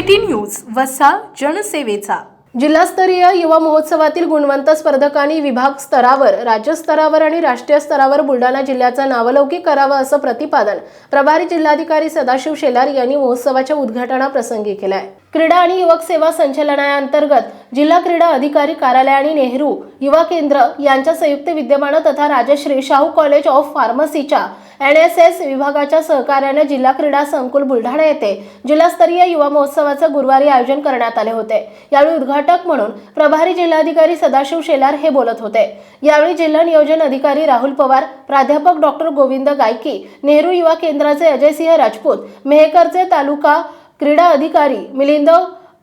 City news वसा जनसेवेचा. जिल्हास्तरीय युवा महोत्सवातील गुणवंत स्पर्धकांनी विभाग स्तरावर राज्य स्तरावर आणि राष्ट्रीय स्तरावर बुलढाणा जिल्ह्याचा नावलौकिक करावं असं प्रतिपादन प्रभारी जिल्हाधिकारी सदाशिव शेलार यांनी महोत्सवाच्या उद्घाटनाप्रसंगी केलं आहे क्रीडा आणि युवक सेवा संचालनालयाअंतर्गत जिल्हा क्रीडा अधिकारी कार्यालय आणि नेहरू युवा केंद्र यांच्या संयुक्त विद्यमानं तथा राजश्री शाहू कॉलेज ऑफ फार्मसीच्या एन एस एस विभागाच्या सहकार्याने जिल्हा क्रीडा संकुल बुलढाणा येथे जिल्हास्तरीय युवा महोत्सवाचं गुरुवारी आयोजन करण्यात आले होते. यावेळी उद्घाटक म्हणून प्रभारी जिल्हाधिकारी सदाशिव शेलार हे बोलत होते. यावेळी जिल्हा नियोजन अधिकारी राहुल पवार प्राध्यापक डॉक्टर गोविंद गायकी नेहरू युवा केंद्राचे अजयसिंह राजपूत मेहकरचे तालुका क्रीडा अधिकारी मिलिंद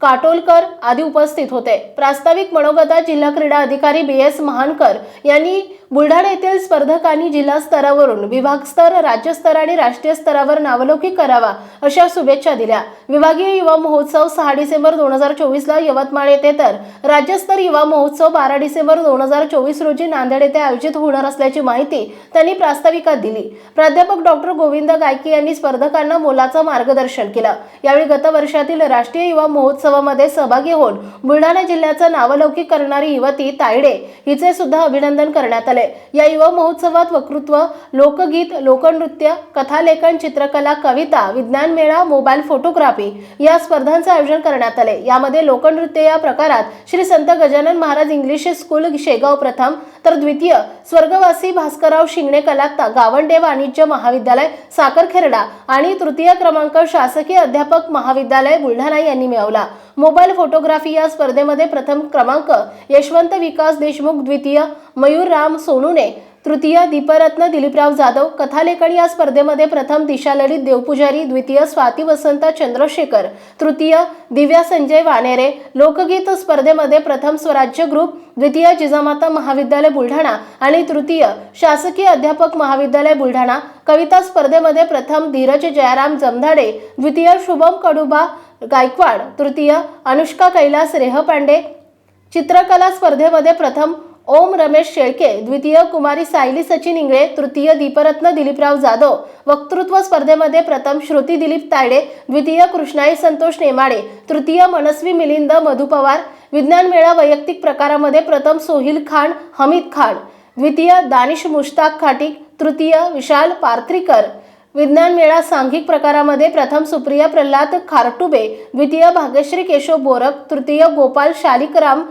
काटोलकर आदी उपस्थित होते. प्रास्ताविक मनोगतात जिल्हा क्रीडा अधिकारी बी एस महानकर यांनी बुलढाणा येथील स्पर्धकांनी जिल्हा स्तरावरून विभागस्तर राज्यस्तर आणि राष्ट्रीय स्तरावर नावलौकिक करावा अशा शुभेच्छा दिल्या. विभागीय युवा महोत्सव सहा डिसेंबर दोन हजार चोवीसला यवतमाळ येथे तर राज्यस्तर युवा महोत्सव बारा डिसेंबर दोन हजार चोवीस रोजी नांदेड येथे आयोजित होणार असल्याची माहिती त्यांनी प्रास्ताविकात दिली. प्राध्यापक डॉक्टर गोविंद गायके यांनी स्पर्धकांना मोलाचं मार्गदर्शन केलं. यावेळी गत वर्षातील राष्ट्रीय युवा महोत्सवामध्ये सहभागी होऊन बुलढाणा जिल्ह्याचं नावलौकिक करणारी युवती तायडे हिचे सुद्धा अभिनंदन करण्यात आले. या युवा महोत्सवात वक्तृत्व लोकगीत लोकनृत्य कथालेखन चित्रकला कविता विज्ञान मेळा मोबाईल फोटोग्राफी या स्पर्धांचं आयोजन करण्यात आले. यामध्ये लोकनृत्य या प्रकारात श्री संत गजानन महाराज इंग्लिश स्कूल शेगाव प्रथम तर द्वितीय स्वर्गवासी भास्करराव शिंगणे कला गावंडे वाणिज्य महाविद्यालय साखरखेरडा आणि तृतीय क्रमांक शासकीय अध्यापक महाविद्यालय बुलढाणा यांनी मिळवला. मोबाईल फोटोग्राफी या स्पर्धेमध्ये प्रथम क्रमांक यशवंत विकास देशमुख द्वितीय मयूरराम सोनूने तृतीय दीपरत्न दिलीपराव जाधव कथालेखन या स्पर्धेमध्ये प्रथम दिशा ललित देवपुजारी द्वितीय स्वाती वसंत चंद्रशेखर तृतीय दिव्या संजय वानेरे. लोकगीत स्पर्धेमध्ये प्रथम स्वराज्य ग्रुप द्वितीय जिजामाता महाविद्यालय बुलढाणा आणि तृतीय शासकीय अध्यापक महाविद्यालय बुलढाणा. कविता स्पर्धेमध्ये प्रथम धीरज जयराम जमधाडे द्वितीय शुभम कडुबा गायकवाड तृतीय अनुष्का कैलास रेहपांडे. चित्रकला स्पर्धेमध्ये प्रथम ओम रमेश शेळके द्वितीय कुमारी सायली सचिन इंगळे तृतीय दीपरत्न दिलीपराव जाधव वक्तृत्व स्पर्धेमध्ये प्रथम श्रुती दिलीप तायडे द्वितीय कृष्णाई संतोष नेमाडे तृतीय मनस्वी मिलिंद मधु पवार विज्ञान मेळा वैयक्तिक प्रकारामध्ये प्रथम सोहिल खान हमीद खान द्वितीय दानिश मुश्ताक खाटिक तृतीय विशाल पार्थ्रीकर विज्ञान मेळा सांघिक प्रकारामध्ये प्रथम सुप्रिया प्रल्हाद खारटुबे द्वितीय भाग्यश्री केशव बोरक तृतीय गोपाल शालिकराम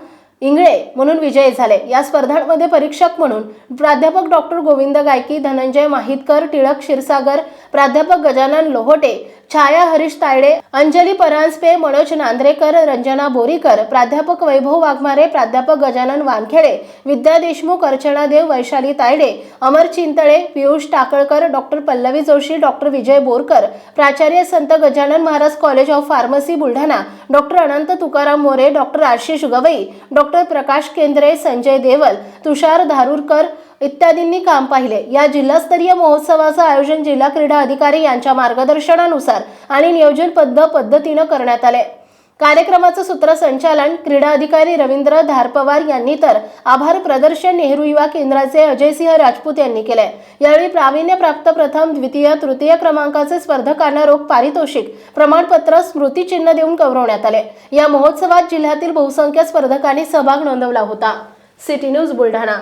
इंगळे म्हणून विजयी झाले. या स्पर्धांमध्ये परीक्षक म्हणून प्राध्यापक डॉक्टर गोविंद गायकी धनंजय माहितकर टिळक क्षीरसागर प्राध्यापक गजानन लोहोटे छाया हरीश तायडे अंजली परांजपे मनोज नांद्रेकर रंजना बोरीकर प्राध्यापक वैभव वाघमारे प्राध्यापक गजानन वानखेडे विद्या देशमुख अर्चना देव वैशाली तायडे अमर चिंतळे पियुष टाकळकर डॉक्टर पल्लवी जोशी डॉक्टर विजय बोरकर प्राचार्य Sant Gajanan Maharaj college of pharmacy Buldhana doctor Anant Tukaram More doctor Ashish Gawai doctor Prakash Kendre Sanjay Deval तुषार धारूरकर इत्यादींनी काम पाहिले. या जिल्हास्तरीय महोत्सवाचं आयोजन जिल्हा क्रीडा अधिकारी यांच्या मार्गदर्शनानुसार आणि नियोजनबद्ध पद्धतीनं करण्यात आले. कार्यक्रमाचं सूत्रसंचालन क्रीडा अधिकारी रवींद्र धारपवार यांनी तर आभार प्रदर्शन नेहरू युवा केंद्राचे अजयसिंह राजपूत यांनी केले यावेळी प्रावीण्यप्राप्त प्रथम द्वितीय तृतीय क्रमांकाचे स्पर्धकांना रोख पारितोषिक प्रमाणपत्र स्मृतिचिन्ह देऊन गौरवण्यात आले. या महोत्सवात जिल्ह्यातील बहुसंख्य स्पर्धकांनी सहभाग नोंदवला होता. City news Buldhana.